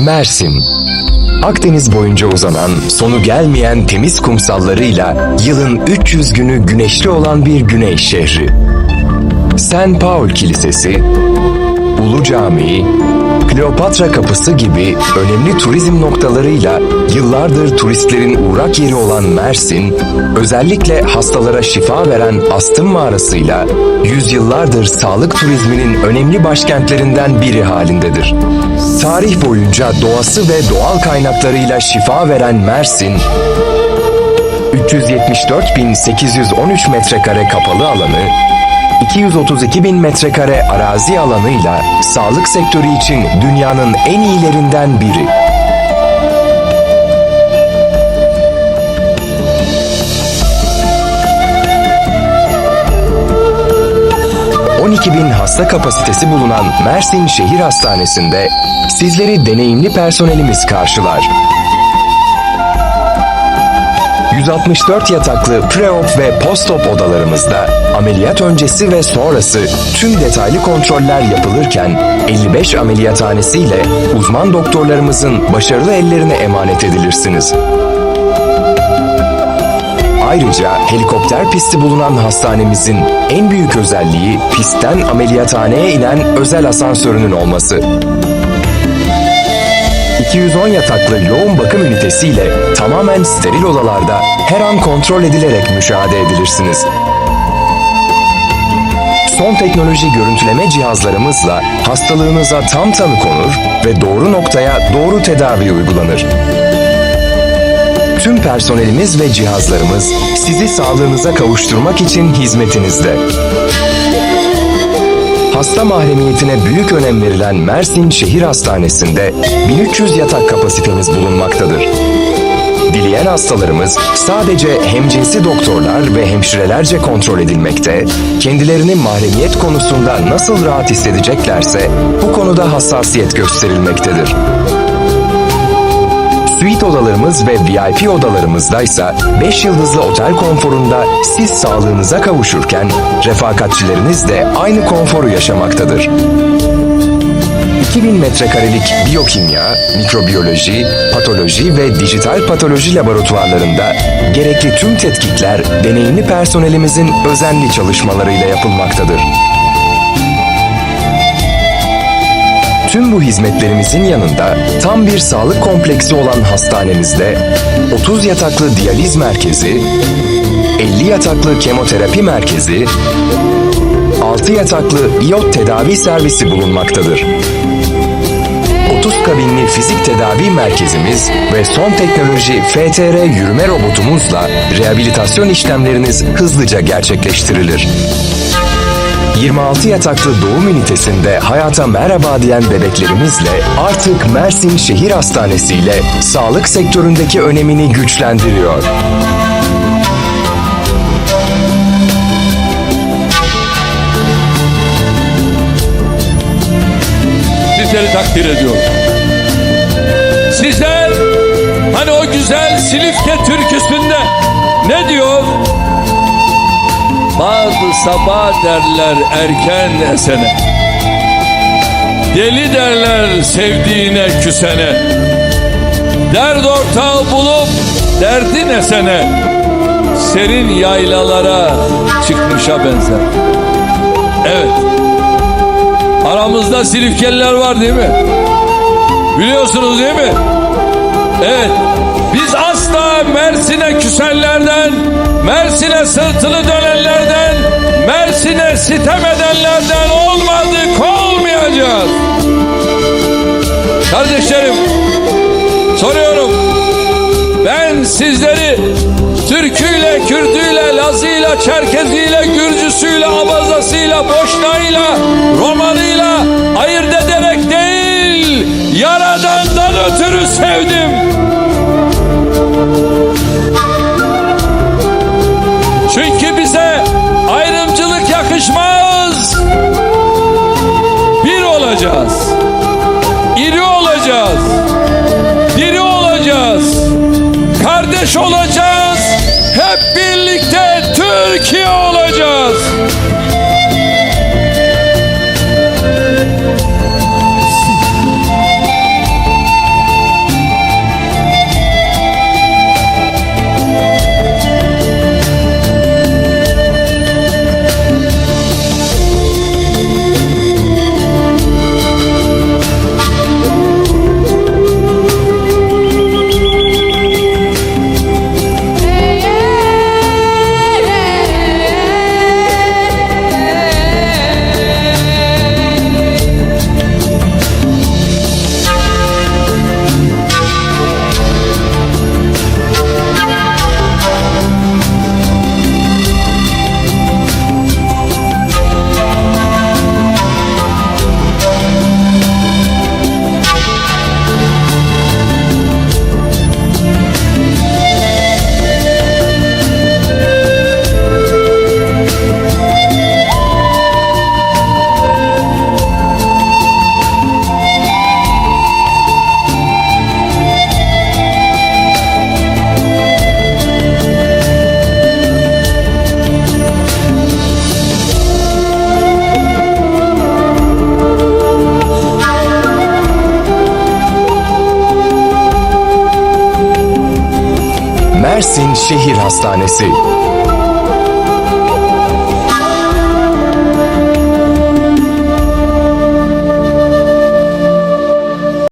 Mersin Akdeniz boyunca uzanan, sonu gelmeyen temiz kumsallarıyla yılın 300 günü güneşli olan bir güney şehri. St. Paul Kilisesi, Ulu Camii, Kleopatra Kapısı gibi önemli turizm noktalarıyla yıllardır turistlerin uğrak yeri olan Mersin, özellikle hastalara şifa veren Astım Mağarası'yla yüzyıllardır sağlık turizminin önemli başkentlerinden biri halindedir. Tarih boyunca doğası ve doğal kaynaklarıyla şifa veren Mersin, 374.813 metrekare kapalı alanı, 232 bin metrekare arazi alanıyla sağlık sektörü için dünyanın en iyilerinden biri. ...12 bin hasta kapasitesi bulunan Mersin Şehir Hastanesi'nde... ...sizleri deneyimli personelimiz karşılar. 164 yataklı pre-op ve post-op odalarımızda ameliyat öncesi ve sonrası tüm detaylı kontroller yapılırken 55 ameliyathanesiyle uzman doktorlarımızın başarılı ellerine emanet edilirsiniz. Ayrıca helikopter pisti bulunan hastanemizin en büyük özelliği pistten ameliyathaneye inen özel asansörünün olması. 210 yataklı yoğun bakım ünitesiyle tamamen steril odalarda her an kontrol edilerek müşahede edilirsiniz. Son teknoloji görüntüleme cihazlarımızla hastalığınıza tam tanı konur ve doğru noktaya doğru tedavi uygulanır. Tüm personelimiz ve cihazlarımız sizi sağlığınıza kavuşturmak için hizmetinizde. Hasta mahremiyetine büyük önem verilen Mersin Şehir Hastanesi'nde 1300 yatak kapasitemiz bulunmaktadır. Dileyen hastalarımız sadece hemcinsi doktorlar ve hemşirelerce kontrol edilmekte, kendilerini mahremiyet konusunda nasıl rahat hissedeceklerse bu konuda hassasiyet gösterilmektedir. Suite odalarımız ve VIP odalarımızdaysa 5 yıldızlı otel konforunda siz sağlığınıza kavuşurken refakatçileriniz de aynı konforu yaşamaktadır. 2000 metrekarelik biyokimya, mikrobiyoloji, patoloji ve dijital patoloji laboratuvarlarında gerekli tüm tetkikler deneyimli personelimizin özenli çalışmalarıyla yapılmaktadır. Tüm bu hizmetlerimizin yanında tam bir sağlık kompleksi olan hastanemizde 30 yataklı diyaliz merkezi, 50 yataklı kemoterapi merkezi, 6 yataklı iot tedavi servisi bulunmaktadır. 30 kabinli fizik tedavi merkezimiz ve son teknoloji FTR yürüme robotumuzla rehabilitasyon işlemleriniz hızlıca gerçekleştirilir. 26 yataklı doğum ünitesinde hayata merhaba diyen bebeklerimizle artık Mersin Şehir Hastanesi ile sağlık sektöründeki önemini güçlendiriyor. Sizleri takdir ediyorum. Sizler hani o güzel Silifke türküsünde Bazı sabah derler erken esene. Deli derler sevdiğine küsene. Derd ortağı bulup derdin esene. Serin yaylalara çıkmışa benzer. Evet. Aramızda Silifkeliler var değil mi? Biliyorsunuz değil mi? Evet. Biz asla Mersin'e küsenlerden, Mersin'e sırtını dönenlerden, Mersin'e sitem edenlerden olmadık, olmayacağız. Kardeşlerim, soruyorum. Ben sizleri Türküyle, Kürdüyle, Lazıyla, Çerkeziyle, Gürcüsüyle, yakışmaz. Bir olacağız. İri olacağız. Diri olacağız. Kardeş olacağız. Hep birlikte Türkiye olacağız. Mersin Şehir Hastanesi